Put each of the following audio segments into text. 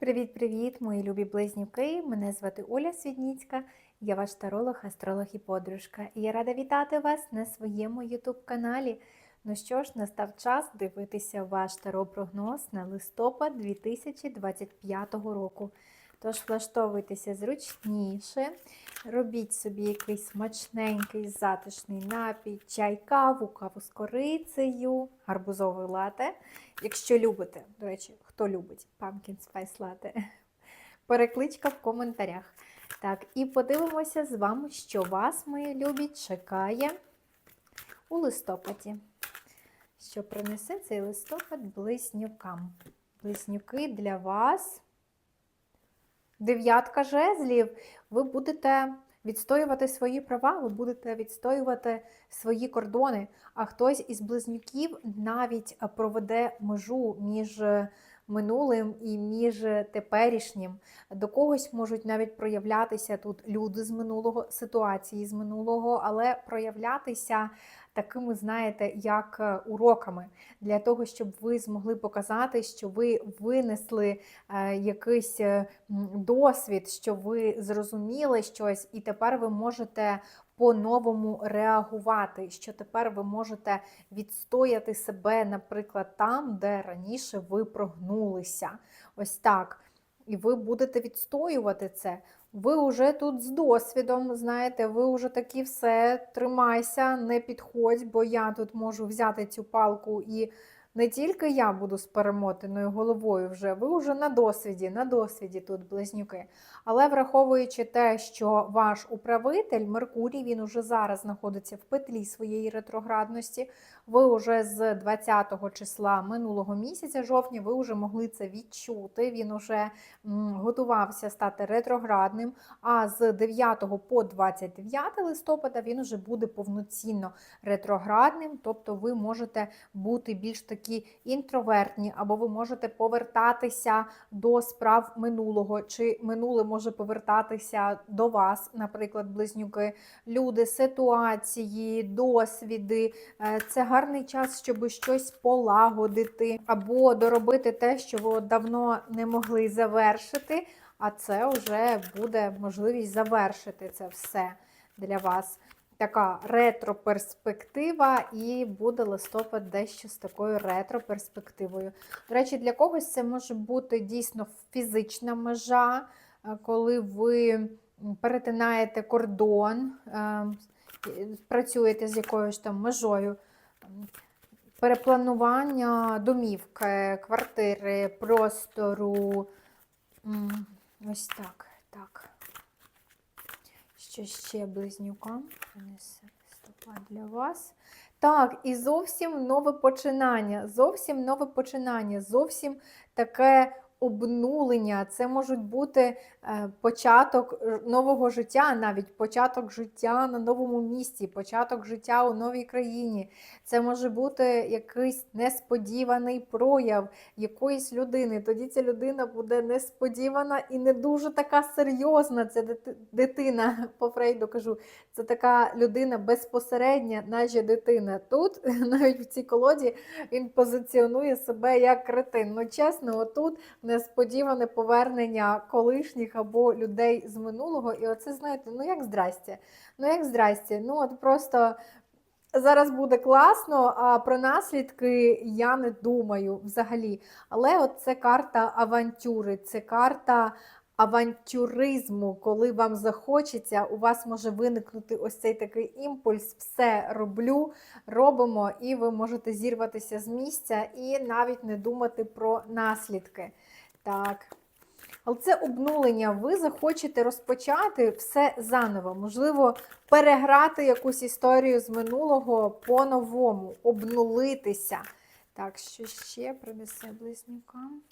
Привіт-привіт, мої любі близнюки! Мене звати Оля Свідніцька, я ваш таролог, астролог і подружка. І я рада вітати вас на своєму YouTube-каналі. Ну що ж, настав час дивитися ваш таро-прогноз на листопад 2025 року. Тож влаштовуйтеся зручніше, робіть собі якийсь смачненький, затишний напій, чай, каву, каву з корицею, гарбузовий лате. Якщо любите, до речі, хто любить Pumpkin Spice Latte, перекличка в коментарях. Так, і подивимося з вами, що вас, мої любі, чекає у листопаді. Що принесе цей листопад близнюкам. Близнюки для вас. Дев'ятка жезлів. Ви будете відстоювати свої права, ви будете відстоювати свої кордони. А хтось із близнюків навіть проведе межу між минулим і між теперішнім. До когось можуть навіть проявлятися тут люди з минулого, ситуації з минулого, але проявлятися такими, знаєте, як уроками, для того, щоб ви змогли показати, що ви винесли е, якийсь досвід, що ви зрозуміли щось, і тепер ви можете по-новому реагувати, що тепер ви можете відстояти себе, наприклад, там, де раніше ви прогнулися. Ось так. І ви будете відстоювати це. Ви вже тут з досвідом, знаєте, ви вже такі все, тримайся, не підходь, бо я тут можу взяти цю палку і не тільки я буду з перемотаною головою вже, ви вже на досвіді, на досвіді тут близнюки. Але враховуючи те, що ваш управитель Меркурій, він уже зараз знаходиться в петлі своєї ретроградності, ви вже з 20 числа минулого місяця, жовтня, ви вже могли це відчути. Він уже готувався стати ретроградним. А з 9 по 29 листопада він вже буде повноцінно ретроградним, тобто ви можете бути більш такі інтровертні, або ви можете повертатися до справ минулого, чи минуле може повертатися до вас, наприклад, близнюки, люди, ситуації, досвіди. Е, це гарний час, щоб щось полагодити, або доробити те, що ви давно не могли завершити. А це вже буде можливість завершити це все для вас. Така ретро-перспектива, і буде листопад дещо з такою ретро-перспективою. До речі, для когось це може бути дійсно фізична межа, е, коли ви перетинаєте кордон, е, працюєте з якоюсь там межою. Перепланування домівки, квартири, простору. Ось так. так. Що ще близнюкам принесе листопад для вас? Так, і зовсім нове починання. Зовсім нове починання, зовсім таке обнулення. Це можуть бути початок нового життя, навіть початок життя на новому місці, початок життя у новій країні. Це може бути якийсь несподіваний прояв якоїсь людини. Тоді ця людина буде несподівана і не дуже така серйозна. Це дитина, по Фрейду кажу, це така людина безпосередня, наче дитина. Тут, навіть в цій колоді, він позиціонує себе як кретин. Ну, чесно, отут несподіване повернення колишніх або людей з минулого. І оце, знаєте, ну як здрастя. Ну, як здрастя. Ну, от просто. Зараз буде класно, а про наслідки я не думаю взагалі. Але от це карта авантюри, це карта авантюризму, коли вам захочеться, у вас може виникнути ось цей такий імпульс, все роблю, робимо, і ви можете зірватися з місця і навіть не думати про наслідки. Так. Але це обнулення, ви захочете розпочати все заново. Можливо, переграти якусь історію з минулого по-новому, обнулитися. Так, що ще принесе близнюкам?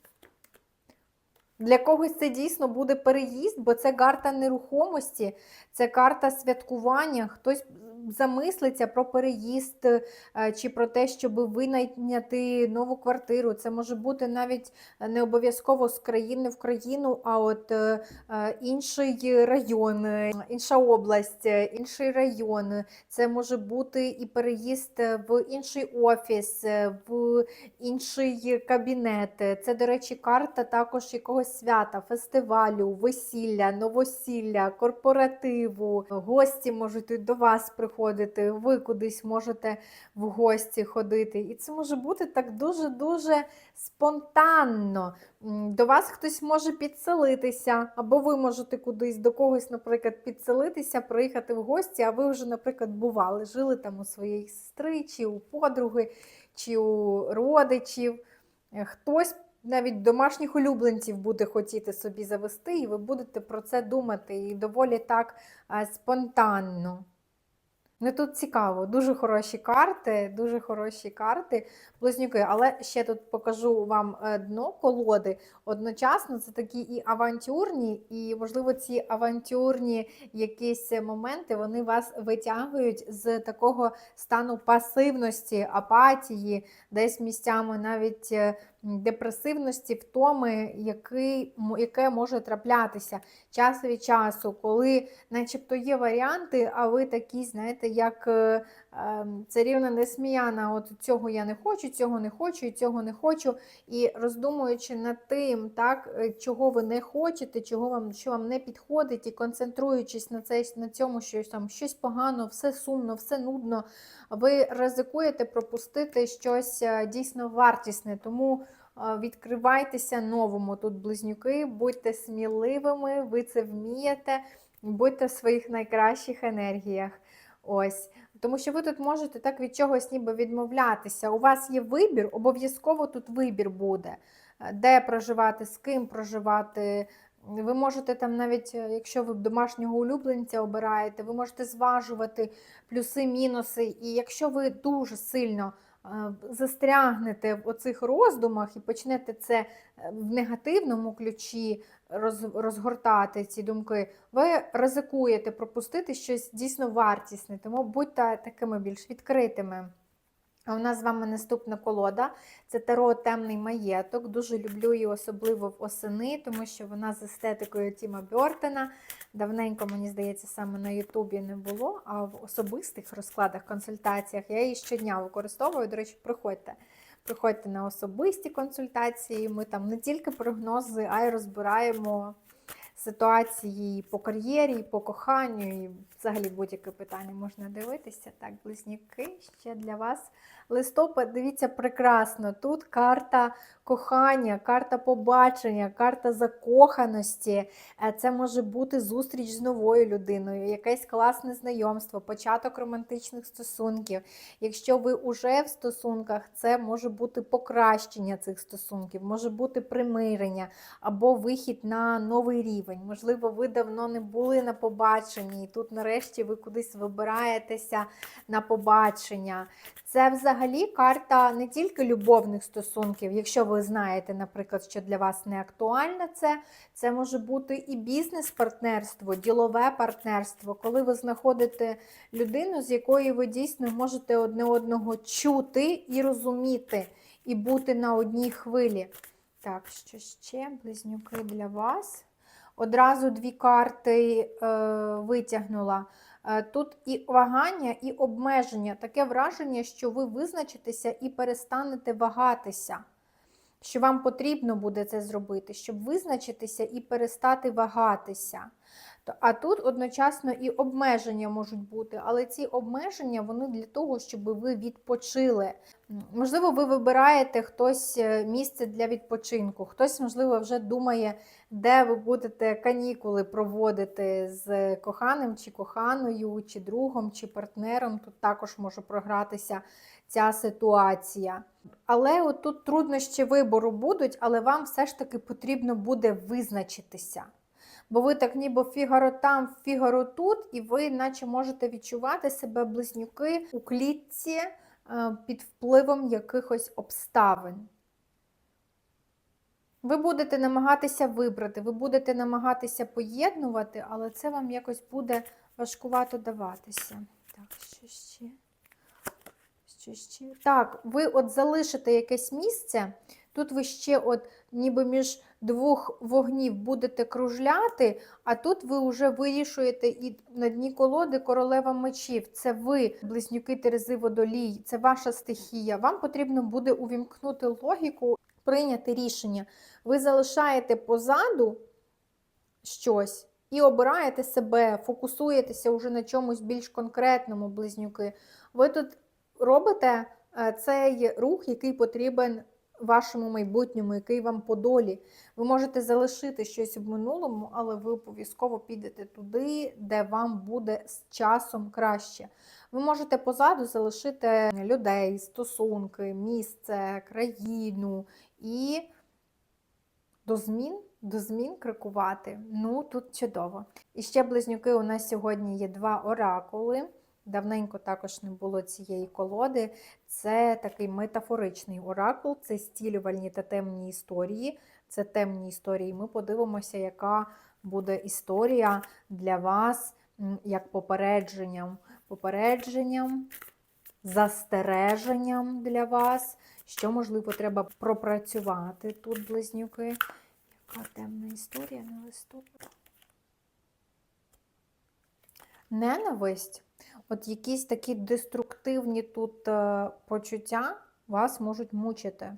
Для когось це дійсно буде переїзд, бо це карта нерухомості, це карта святкування. Хтось замислиться про переїзд е, чи про те, щоб винайняти нову квартиру. Це може бути навіть не обов'язково з країни в країну, а от е, е, інший район, інша область, інший район. Це може бути і переїзд в інший офіс, в інший кабінет. Це, до речі, карта також якогось свята, фестивалю, весілля, новосілля, корпоративу. Гості можуть до вас приходити, ви кудись можете в гості ходити. І це може бути так дуже-дуже спонтанно. До вас хтось може підселитися, або ви можете кудись до когось, наприклад, підселитися, приїхати в гості, а ви вже, наприклад, бували, жили там у своєї сестри, чи у подруги, чи у родичів. Е, Хтось навіть домашніх улюбленців буде хотіти собі завести, і ви будете про це думати і доволі так спонтанно. Ну тут цікаво, дуже хороші карти, дуже хороші карти, близнюки. Але ще тут покажу вам е, дно колоди. Одночасно це такі і авантюрні, і, можливо, ці авантюрні якісь моменти вони вас витягують з такого стану пасивності, апатії, десь місцями навіть е, депресивності, втоми, який, яке може траплятися час від часу, коли начебто є варіанти, а ви такі, знаєте, як ем, царівна несміяна, от цього я не хочу, цього не хочу, і цього не хочу. І роздумуючи над тим, так, е, чого ви не хочете, чого вам, що вам не підходить, і концентруючись на, цей, на цьому, що там щось погано, все сумно, все нудно, ви ризикуєте пропустити щось е, дійсно вартісне. Тому е, відкривайтеся новому тут, близнюки, будьте сміливими, ви це вмієте, будьте в своїх найкращих енергіях. Ось. Тому що ви тут можете так від чогось ніби відмовлятися. У вас є вибір, обов'язково тут вибір буде, е, де проживати, з ким проживати. Ви можете там навіть, е, якщо ви домашнього улюбленця обираєте, ви можете зважувати плюси, мінуси. І якщо ви дуже сильно застрягнете в оцих роздумах і почнете це е, в негативному ключі роз, розгортати ці думки, ви ризикуєте пропустити щось дійсно вартісне, тому будьте такими більш відкритими. А у нас з вами наступна колода. Це Таро Темний маєток. Дуже люблю її, особливо в осени, тому що вона з естетикою Тіма Бьортона. Давненько, мені здається, саме на Ютубі не було, а в особистих розкладах, консультаціях я її щодня використовую. До речі, приходьте. Приходьте на особисті консультації. Ми там не тільки прогнози, а й розбираємо ситуації по кар'єрі, по коханню, і взагалі будь-яке питання можна дивитися. Так, близнюки ще для вас. Листопад, дивіться, прекрасно. Тут карта кохання, карта побачення, карта закоханості. Е, Це може бути зустріч з новою людиною, якесь класне знайомство, початок романтичних стосунків. Якщо ви вже в стосунках, це може бути покращення цих стосунків, може бути примирення або вихід на новий рівень. Можливо, ви давно не були на побаченні, і тут нарешті ви кудись вибираєтеся на побачення. Це взагалі карта не тільки любовних стосунків, якщо ви знаєте, наприклад, що для вас не актуальне це, це може бути і бізнес-партнерство, ділове партнерство, коли ви знаходите людину, з якою ви дійсно можете одне одного чути і розуміти, і бути на одній хвилі. Так, що ще, близнюки для вас. Одразу дві карти е, витягнула. Е, Тут і вагання, і обмеження. Таке враження, що ви визначитеся і перестанете вагатися. Що вам потрібно буде це зробити, щоб визначитися і перестати вагатися. А тут одночасно і обмеження можуть бути, але ці обмеження вони для того, щоб ви відпочили. Можливо, ви вибираєте хтось е, місце для відпочинку, хтось, можливо, вже думає, де ви будете канікули проводити з коханим чи коханою, чи другом, чи партнером. Тут також може програтися ця ситуація. Але от тут труднощі вибору будуть, але вам все ж таки потрібно буде визначитися. Бо ви так ніби фігаро там, фігаро тут, і ви наче можете відчувати себе близнюки у клітці е, під впливом якихось обставин. Ви будете намагатися вибрати, ви будете намагатися поєднувати, але це вам якось буде важкувато даватися. Так, що ще? Що ще? Так, ви от залишите якесь місце. Тут ви ще от ніби між двох вогнів будете кружляти, а тут ви вже вирішуєте і на дні колоди королева мечів. Це ви, близнюки Терези Водолій, це ваша стихія. Вам потрібно буде увімкнути логіку, прийняти рішення. Ви залишаєте позаду щось і обираєте себе, фокусуєтеся вже на чомусь більш конкретному, близнюки. Ви тут робите е, цей рух, який потрібен вашому майбутньому, який вам по долі. Ви можете залишити щось в минулому, але ви обов'язково підете туди, де вам буде з часом краще. Ви можете позаду залишити людей, стосунки, місце, країну і до змін, до змін крокувати. Ну, тут чудово. І ще близнюки, у нас сьогодні є два оракули. Давненько також не було цієї колоди. Це такий метафоричний оракул, це стілювальні та темні історії. Це темні історії. Ми подивимося, яка буде історія для вас як попередженням. Попередженням, застереженням для вас, що, можливо, треба пропрацювати тут, близнюки. Яка темна історія на листопад? Ненависть. От якісь такі деструктивні тут е, почуття вас можуть мучити.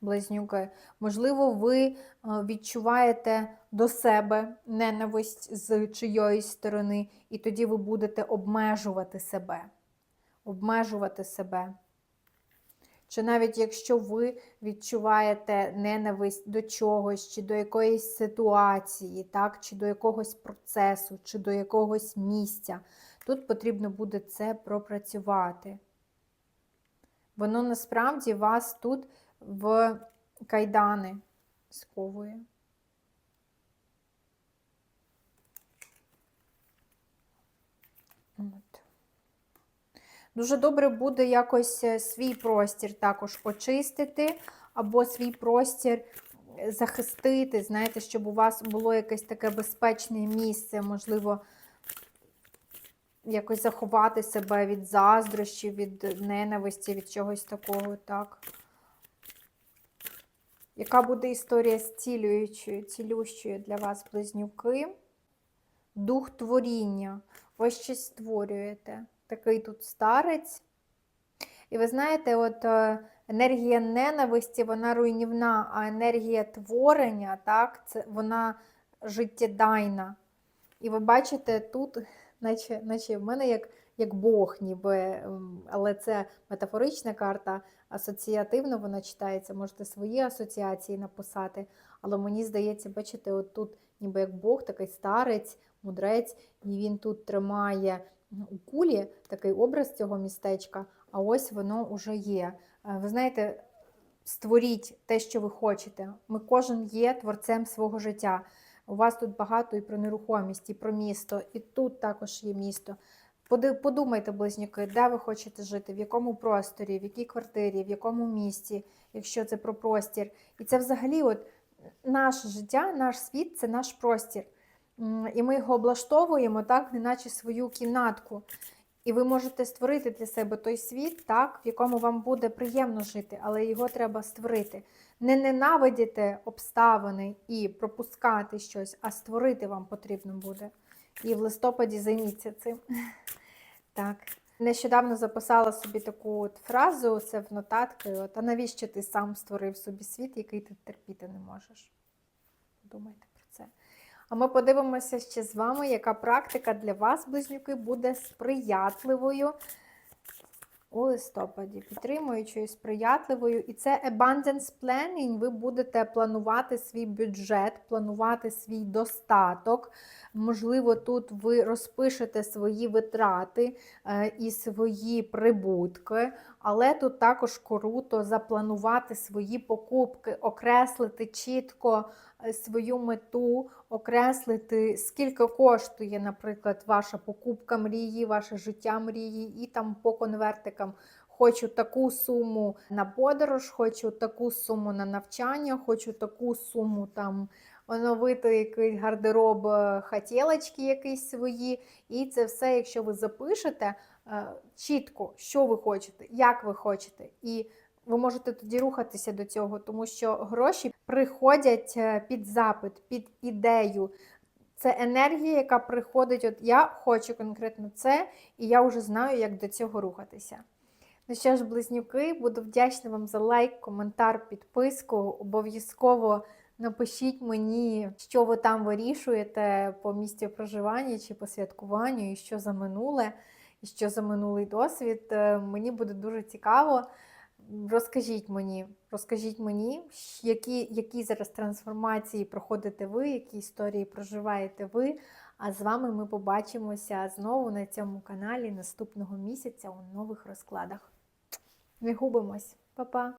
Близнюки. Можливо, ви е, відчуваєте до себе ненависть з чиєїсь сторони, і тоді ви будете обмежувати себе. Обмежувати себе. Чи навіть якщо ви відчуваєте ненависть до чогось, чи до якоїсь ситуації, так, чи до якогось процесу, чи до якогось місця, тут потрібно буде це пропрацювати. Воно насправді вас тут в кайдани сковує. Дуже добре буде якось е, свій простір також очистити, або свій простір е, захистити, знаєте, щоб у вас було якесь таке безпечне місце, можливо, якось заховати себе від заздрощів, від ненависті, від чогось такого, так. Яка буде історія зцілюючою, цілющою для вас, близнюки? Дух творіння. Ви щось створюєте. Такий тут старець. І ви знаєте, от е, енергія ненависті, вона руйнівна, а енергія творення, так, це вона життєдайна. І ви бачите, тут, наче наче в мене як як Бог, ніби, ем, але це метафорична карта, асоціативно вона читається, можете свої асоціації написати. Але мені здається, бачите, от тут ніби як Бог, такий старець, мудрець, і він тут тримає у кулі такий образ цього містечка, а ось воно вже є. Е, Ви знаєте, створіть те, що ви хочете. Ми кожен є творцем свого життя. У вас тут багато і про нерухомість, і про місто, і тут також є місто. Подумайте, близнюки, де ви хочете жити, в якому просторі, в якій квартирі, в якому місті, якщо це про простір. І це взагалі от наше життя, наш світ це наш простір. І ми його облаштовуємо, так, неначе свою кімнатку. І ви можете створити для себе той світ, так, в якому вам буде приємно жити, але його треба створити. Не ненавидіти обставини і пропускати щось, а створити вам потрібно буде. І в листопаді займіться цим. Так. Нещодавно записала собі таку от фразу, це в нотатки. От, а навіщо ти сам створив собі світ, який ти терпіти не можеш? Це. А ми подивимося ще з вами, яка практика для вас, близнюки, буде сприятливою у листопаді, підтримуючою, сприятливою. І це abundance planning. Ви будете планувати свій бюджет, планувати свій достаток. Можливо, тут ви розпишете свої витрати е, і свої прибутки, але тут також круто запланувати свої покупки, окреслити чітко е, свою мету, окреслити, скільки коштує, наприклад, ваша покупка мрії, ваше життя мрії, і там по конвертикам. Хочу таку суму на подорож, хочу таку суму на навчання, хочу таку суму там оновити якийсь гардероб, е, хотілочки якісь свої. І це все, якщо ви запишете чітко, що ви хочете, як ви хочете. І ви можете тоді рухатися до цього, тому що гроші приходять е, під запит, під ідею. Це енергія, яка приходить, от я хочу конкретно це, і я вже знаю, як до цього рухатися. Ну що ж, близнюки, буду вдячна вам за лайк, коментар, підписку. Обов'язково напишіть мені, що ви там вирішуєте по місці проживання чи по святкуванню, і що за минуле, що за минулий досвід. Е, Мені буде дуже цікаво. Розкажіть мені, розкажіть мені, які, які зараз трансформації проходите ви, які історії проживаєте ви. А з вами ми побачимося знову на цьому каналі наступного місяця у нових розкладах. Не губимось, Па-па!